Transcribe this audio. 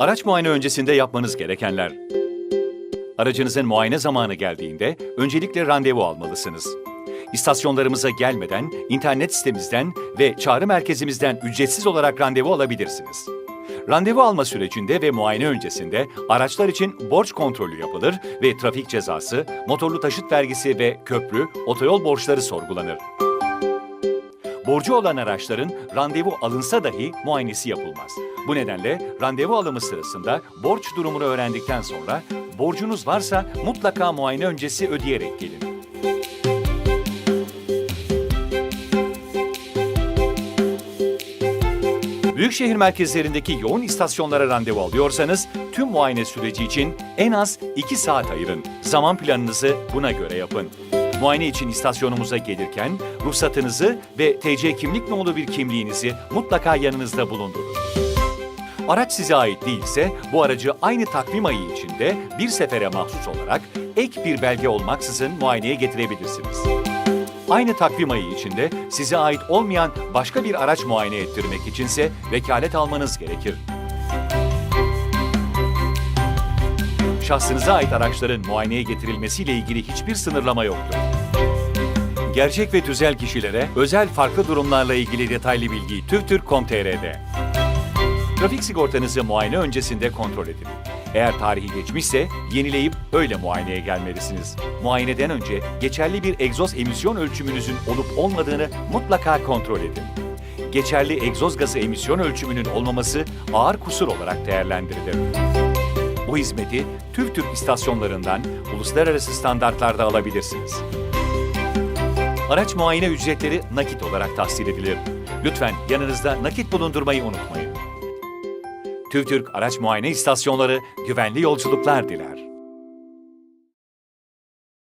Araç muayene öncesinde yapmanız gerekenler. Aracınızın muayene zamanı geldiğinde öncelikle randevu almalısınız. İstasyonlarımıza gelmeden internet sitemizden ve çağrı merkezimizden ücretsiz olarak randevu alabilirsiniz. Randevu alma sürecinde ve muayene öncesinde araçlar için borç kontrolü yapılır ve trafik cezası, motorlu taşıt vergisi ve köprü, otoyol borçları sorgulanır. Borcu olan araçların randevu alınsa dahi muayenesi yapılmaz. Bu nedenle randevu alımı sırasında borç durumunu öğrendikten sonra borcunuz varsa mutlaka muayene öncesi ödeyerek gelin. Büyükşehir merkezlerindeki yoğun istasyonlara randevu alıyorsanız tüm muayene süreci için en az 2 saat ayırın. Zaman planınızı buna göre yapın. Muayene için istasyonumuza gelirken ruhsatınızı ve TC kimlik nolu bir kimliğinizi mutlaka yanınızda bulundurun. Araç size ait değilse bu aracı aynı takvim ayı içinde bir sefere mahsus olarak ek bir belge olmaksızın muayeneye getirebilirsiniz. Aynı takvim ayı içinde size ait olmayan başka bir araç muayene ettirmek içinse vekalet almanız gerekir. Şahsınıza ait araçların muayeneye getirilmesiyle ilgili hiçbir sınırlama yoktur. Gerçek ve tüzel kişilere özel farklı durumlarla ilgili detaylı bilgi TÜVTÜRK.com.tr'de. Trafik sigortanızı muayene öncesinde kontrol edin. Eğer tarihi geçmişse yenileyip öyle muayeneye gelmelisiniz. Muayeneden önce geçerli bir egzoz emisyon ölçümünüzün olup olmadığını mutlaka kontrol edin. Geçerli egzoz gazı emisyon ölçümünün olmaması ağır kusur olarak değerlendirilir. Bu hizmeti TÜV Türk istasyonlarından uluslararası standartlarda alabilirsiniz. Araç muayene ücretleri nakit olarak tahsil edilir. Lütfen yanınızda nakit bulundurmayı unutmayın. TÜVTÜRK Araç Muayene İstasyonları güvenli yolculuklar diler.